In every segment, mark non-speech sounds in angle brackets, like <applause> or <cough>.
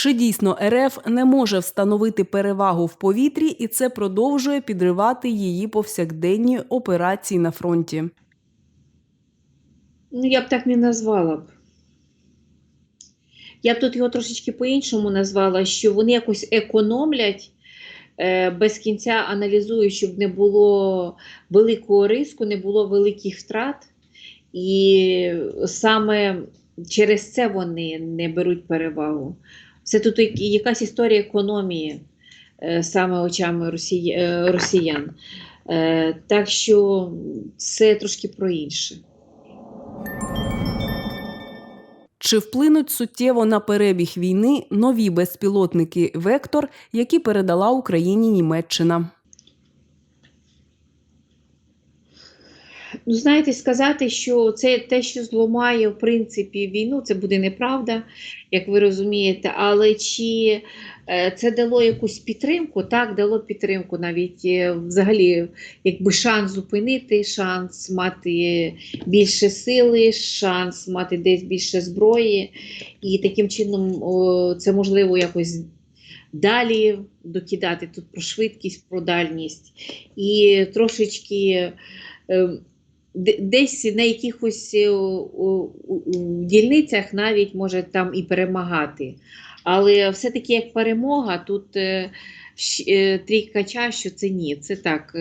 Чи дійсно РФ не може встановити перевагу в повітрі, і це продовжує підривати її повсякденні операції на фронті? Ну, я б так не назвала б. Я б тут його трошечки по-іншому назвала, що вони якось економлять, е, без кінця аналізують, щоб не було великого риску, не було великих втрат. І саме через це вони не беруть перевагу. Це тут якась історія економії е, саме очами е, росіян. Е, Так що це трошки про інше. Чи вплинуть суттєво на перебіг війни нові безпілотники Вектор, які передала Україні Німеччина? Ну, знаєте, сказати, що це те, що зламає в принципі війну, це буде неправда, як ви розумієте. Але чи е, це дало якусь підтримку? Так, дало підтримку, навіть е, взагалі, якби шанс зупинити, шанс мати більше сили, шанс мати десь більше зброї, і таким чином це можливо якось. Далі докидати тут про швидкість, про дальність і трошечки е, де- десь на якихось е, дільницях навіть може там і перемагати. Але все-таки як перемога, тут е, е, трійка чаш, що це ні. Це так,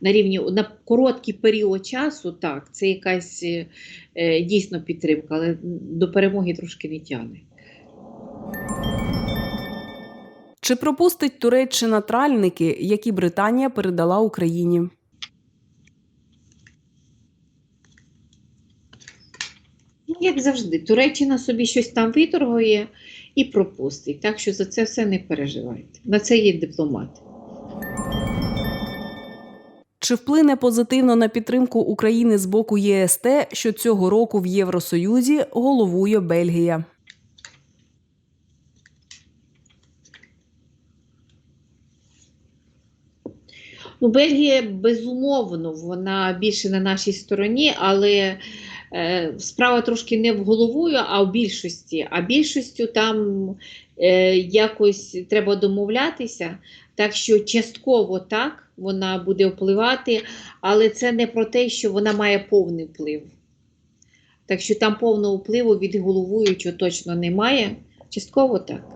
на рівні на короткий період часу, так, це якась дійсно підтримка, але до перемоги трошки не тягне. Чи пропустить Туреччина тральники, які Британія передала Україні? Як завжди, Туреччина собі щось там виторгує і пропустить. Так що за це все не переживайте. На це є дипломати. Чи вплине позитивно на підтримку України з боку ЄС те, що цього року в Євросоюзі головує Бельгія? Ну, Бельгія, безумовно, вона більше на нашій стороні, але справа трошки не в головою, а в більшості. А більшістю там е, якось треба домовлятися. Так що частково так вона буде впливати, але це не про те, що вона має повний вплив. Так що там повного впливу від головуючого точно немає. Частково так.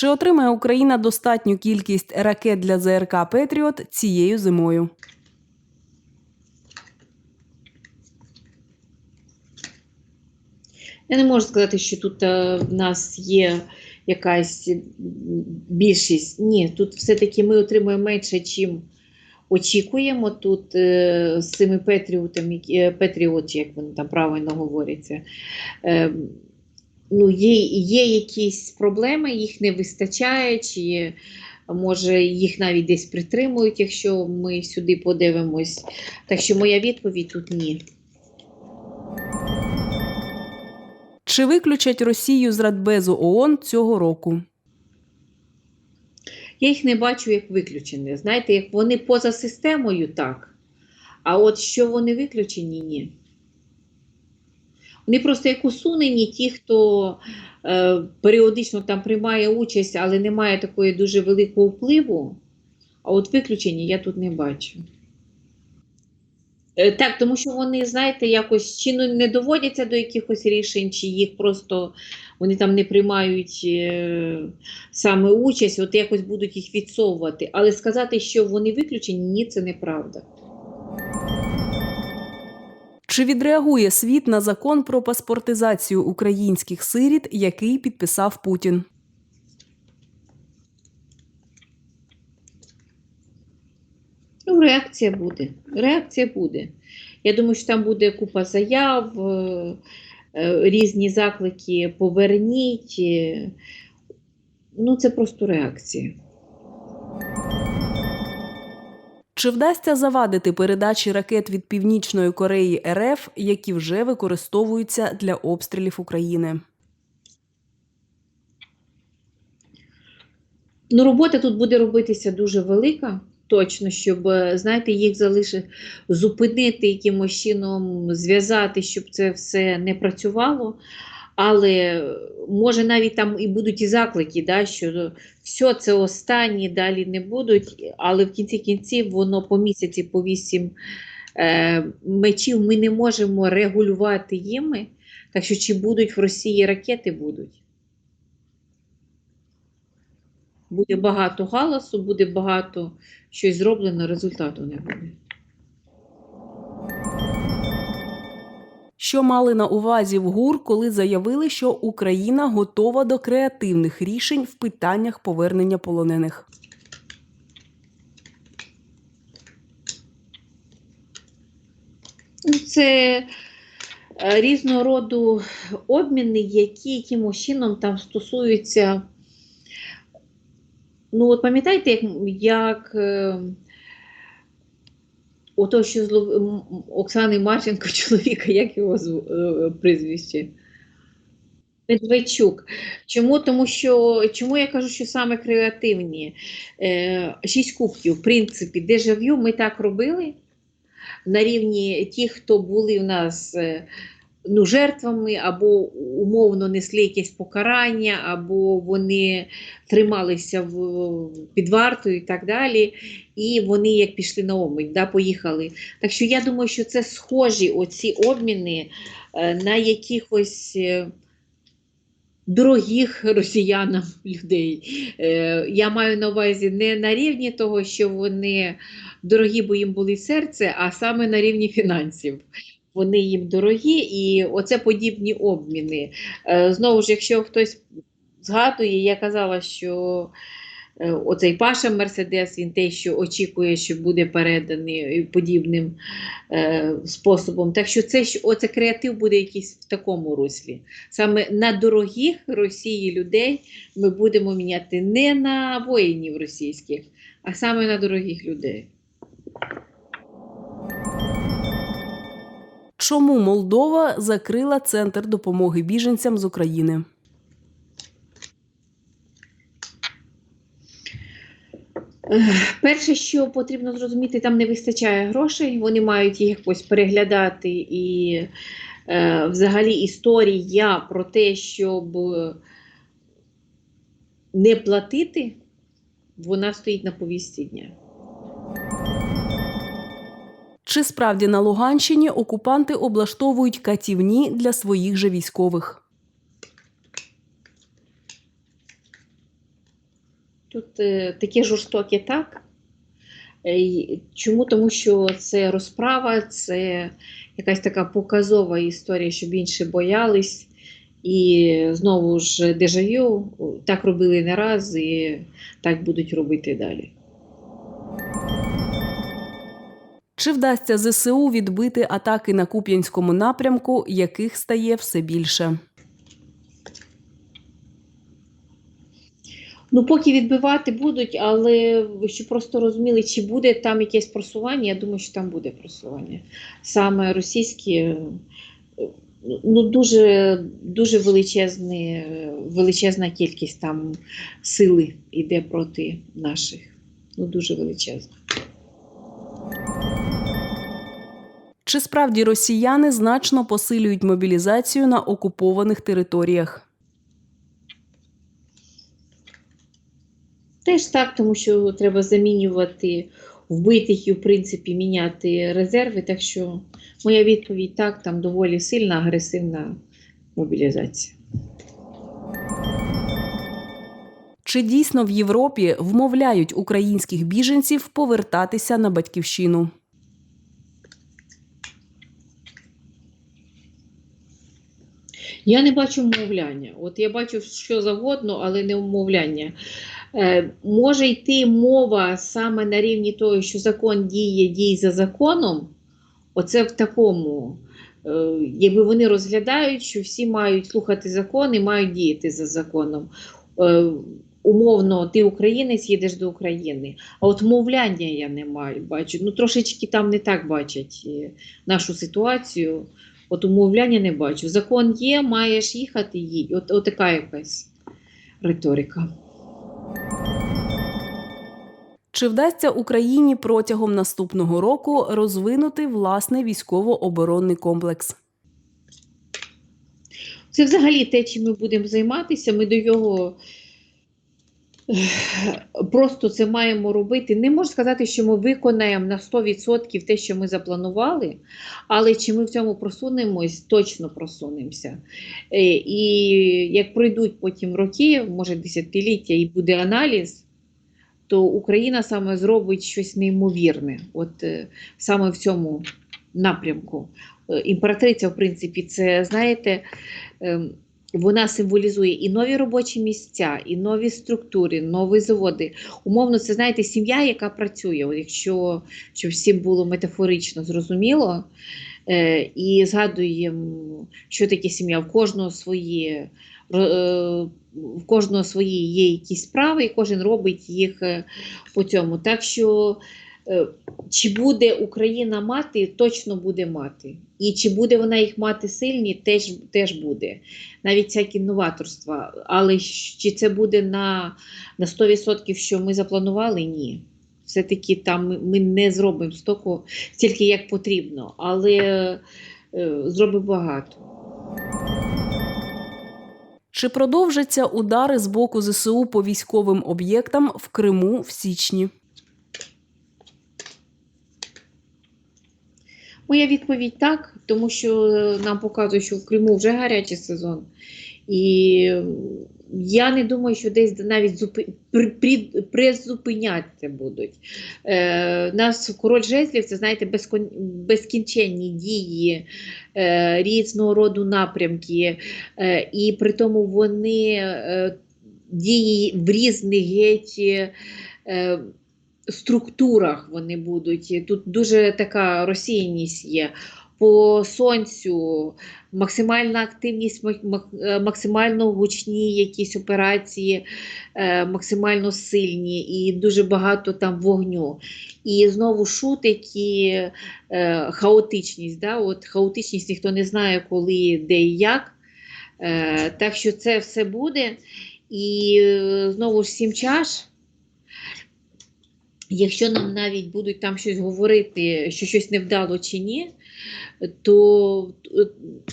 Чи отримає Україна достатню кількість ракет для ЗРК Петріот цією зимою? Я не можу сказати, що тут е, в нас є якась більшість. Ні, тут все-таки ми отримуємо менше, чим очікуємо. Тут е, з цими петріотами, які- е, петріот, як вони там правильно говоряться. Е, ну, є, є якісь проблеми, їх не вистачає, чи може їх навіть десь притримують, якщо ми сюди подивимось. Так що моя відповідь тут ні. Чи виключать Росію з Радбезу ООН цього року? Я їх не бачу як виключені. Знаєте, як вони поза системою, так. А от що вони виключені, ні. Вони просто як усунені ті, хто е, періодично там приймає участь, але не має такої дуже великого впливу. А от виключені я тут не бачу. Е, Так, тому що вони, знаєте, якось чи ну, не доводяться до якихось рішень, чи їх просто вони там не приймають е, саме участь, от якось будуть їх відсовувати. Але сказати, що вони виключені, ні, це неправда. Чи відреагує світ на закон про паспортизацію українських сиріт, який підписав Путін? Ну, реакція буде. Реакція буде. Я думаю, що там буде купа заяв, е, е, різні заклики поверніть. е, Ну, це просто реакція. Чи вдасться завадити передачі ракет від Північної Кореї РФ, які вже використовуються для обстрілів України? Ну, робота тут буде робитися дуже велика, точно, щоб, е, знаєте, їх залишити, зупинити якимось чином, зв'язати, щоб це все не працювало. Але може навіть там і будуть і заклики, да, що все це останні, далі не будуть, але в кінці кінців воно по місяці, по вісім е, мечів ми не можемо регулювати їми. Так що чи будуть в Росії ракети будуть. Буде багато галасу, буде багато щось зроблено, результату не буде. Що мали на увазі в ГУР, коли заявили, що Україна готова до креативних рішень в питаннях повернення полонених? Ну, Це е, різного роду обміни, які якимось чином там стосуються. Ну, от пам'ятаєте, як, як е, ото, що з м, Оксани Марченко, <laughs> чоловіка, як його зв- е, прізвище? Медведчук. Чому? Тому що чому я кажу, що саме креативні? Е, шість кубків, в принципі, дежавю ми так робили на рівні тих, хто були в нас е, ну, жертвами, або умовно несли якесь покарання, або вони трималися в, під вартою і так далі. І вони як пішли на обмін, да, поїхали. Так що я думаю, що це схожі оці обміни е, на якихось. е, Дорогих росіянам людей. Е, я маю на увазі не на рівні того, що вони дорогі, бо їм були серце, а саме на рівні фінансів. Вони їм дорогі, і оце подібні обміни. Е, Знову ж, якщо хтось згадує, я казала, що е, оцей Паша Мерседес, він те, що очікує, що буде переданий подібним е, способом. Так що це оце креатив буде якийсь в такому руслі. Саме на дорогих Росії людей ми будемо міняти не на воїнів російських, а саме на дорогих людей. Чому Молдова закрила центр допомоги біженцям з України? Перше, що потрібно зрозуміти, там не вистачає грошей, вони мають їх якось переглядати. І е, взагалі історія про те, щоб не платити, вона стоїть на повісті дня. Чи справді на Луганщині окупанти облаштовують катівні для своїх же військових? Тут е, таке жорстоке так. Е, Чому? Тому що це розправа, це якась така показова історія, щоб інші боялись. І знову ж дежавю, так робили не раз і так будуть робити далі. Чи вдасться ЗСУ відбити атаки на Куп'янському напрямку, яких стає все більше? Ну, поки відбивати будуть, але щоб просто розуміли, чи буде там якесь просування, я думаю, що там буде просування. Саме російські, ну, дуже, дуже величезні, величезна кількість там сили йде проти наших. Ну, дуже величезна. Чи справді росіяни значно посилюють мобілізацію на окупованих територіях? Теж так, тому що треба замінювати вбитих і, в принципі, міняти резерви. Так що моя відповідь так, там доволі сильна, агресивна мобілізація. Чи дійсно в Європі вмовляють українських біженців повертатися на батьківщину? Я не бачу вмовляння. От я бачу що завгодно, але не вмовляння. Е, може йти мова саме на рівні того, що закон діє, дій за законом. Оце в такому е, якби вони розглядають, що всі мають слухати закон і мають діяти за законом. Е, Умовно, ти українець, їдеш до України. А от мовляння я не маю, бачу. Ну, трошечки там не так бачать е, нашу ситуацію. От умовляння не бачу. Закон є, маєш їхати, їдь. От, от така якась риторика. Чи вдасться Україні протягом наступного року розвинути власний військово-оборонний комплекс? Це взагалі те, чим ми будемо займатися. Ми до його <laughs> просто це маємо робити. Не можу сказати, що ми виконаємо на 100% те, що ми запланували, але чи ми в цьому просунемось, точно просунемося. Е, І як пройдуть потім роки, може десятиліття, і буде аналіз, то Україна саме зробить щось неймовірне. От е, саме в цьому напрямку. Е, Імператриця, в принципі, це, знаєте, ем, вона символізує і нові робочі місця, і нові структури, нові заводи. Умовно, це знаєте, сім'я, яка працює. Якщо щоб всім було метафорично зрозуміло, е, і згадуємо, що таке сім'я, в кожного своє. е, В кожного свої є якісь справи, і кожен робить їх е, по цьому. Так що чи буде Україна мати, точно буде мати. І чи буде вона їх мати сильні, теж, теж буде. Навіть всякі новаторства. Але чи це буде на, на 100%, що ми запланували? Ні. Все-таки там ми- не зробимо стільки, стільки як потрібно, але е, зробимо багато. Чи продовжаться удари з боку ЗСУ по військовим об'єктам в Криму в січні? Моя відповідь так, тому що е, нам показує, що в Криму вже гарячий сезон. І я не думаю, що десь навіть зупи... при... при- будуть. Е, нас король жезлів, це знаєте, безкон... безкінченні дії е, різного роду напрямки, е, і при тому вони е, дії в різних геть. Е, структурах вони будуть. Тут дуже така розсіяність є. По сонцю максимальна активність, е, максимально гучні якісь операції, е, максимально сильні і дуже багато там вогню. І знову шутики, е, хаотичність. Да? От хаотичність ніхто не знає, коли, де і як. Так що це все буде. І знову ж сім чаш. Якщо нам навіть будуть там щось говорити, що щось невдало чи ні, то е,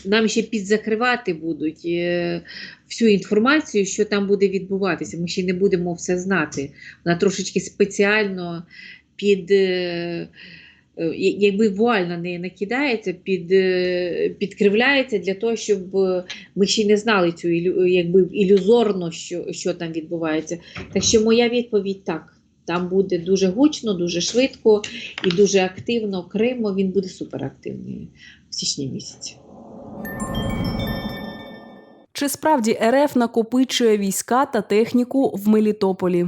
нам ще підзакривати будуть е, всю інформацію, що там буде відбуватися. Ми ще не будемо все знати. Вона трошечки спеціально під. е, Якби вуаль на неї накидається, під, підкривляється для того, щоб ми ще не знали цю якби ілюзорно, що, що там відбувається. Так що моя відповідь так. Там буде дуже гучно, дуже швидко і дуже активно. Кримо він буде суперактивний в січні місяці. Чи справді РФ накопичує війська та техніку в Мелітополі?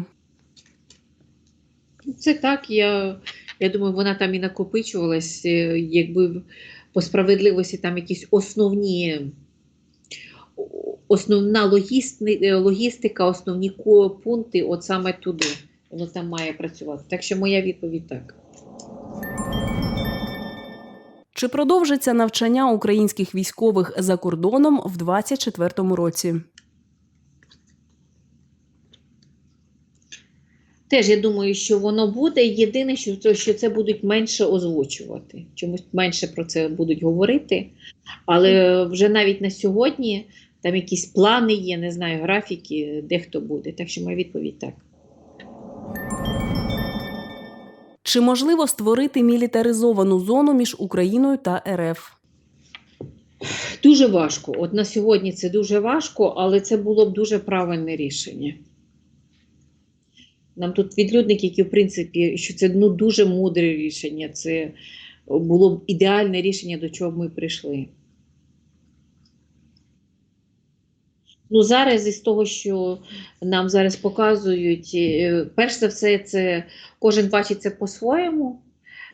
Це так. Я, я думаю, вона там і накопичувалась, е, якби по справедливості там якісь основні. Основна логісти- е, логістика, основні пункти, от саме туди. Воно там має працювати. Так що моя відповідь так. Чи продовжиться навчання українських військових за кордоном в 2024 році? Теж я думаю, що воно буде. Єдине, що це, будуть менше озвучувати. Чомусь менше про це будуть говорити. Але вже навіть на сьогодні там якісь плани є, не знаю, графіки, де хто буде. Так що моя відповідь так. Чи можливо створити мілітаризовану зону між Україною та РФ? Дуже важко. От на сьогодні це дуже важко, але це було б дуже правильне рішення. Нам тут відлюдники, які, в принципі, що це ну, дуже мудре рішення, це було б ідеальне рішення, до чого ми прийшли. Ну, зараз із того, що нам зараз показують, е, перш за все, це кожен бачить це по-своєму.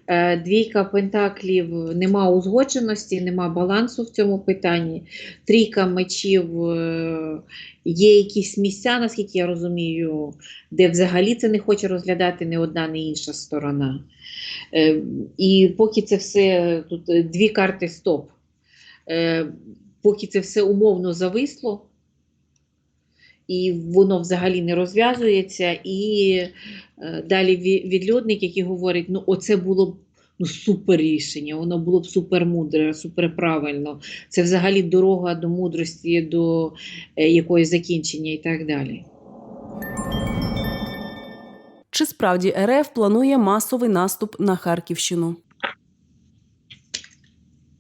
Е, Двійка пентаклів нема узгодженості, нема балансу в цьому питанні. Трійка мечів е, є якісь місця, наскільки я розумію, де взагалі це не хоче розглядати ні одна, ні інша сторона. І поки це все тут дві карти стоп. Поки це все умовно зависло, і воно взагалі не розв'язується, і е, далі ві- відлюдник, який говорить, ну оце було б ну, супер рішення, воно було б супер мудре, супер правильно. Це взагалі дорога до мудрості, до е, якоїсь закінчення і так далі. Чи справді РФ планує масовий наступ на Харківщину?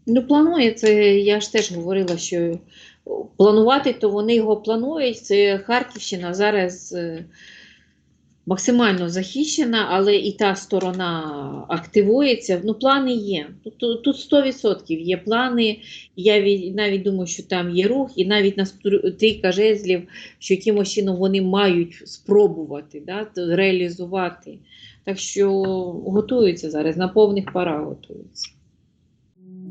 Ну, планує це, я ж теж говорила, що планувати, то вони його планують. Це Харківщина зараз е, максимально захищена, але і та сторона активується. Ну, плани є. Тут, тут 100% є плани. Я навіть думаю, що там є рух, і навіть на трійка жезлів, що якимось чином вони мають спробувати да, реалізувати. Так що готуються зараз, на повних парах готуються.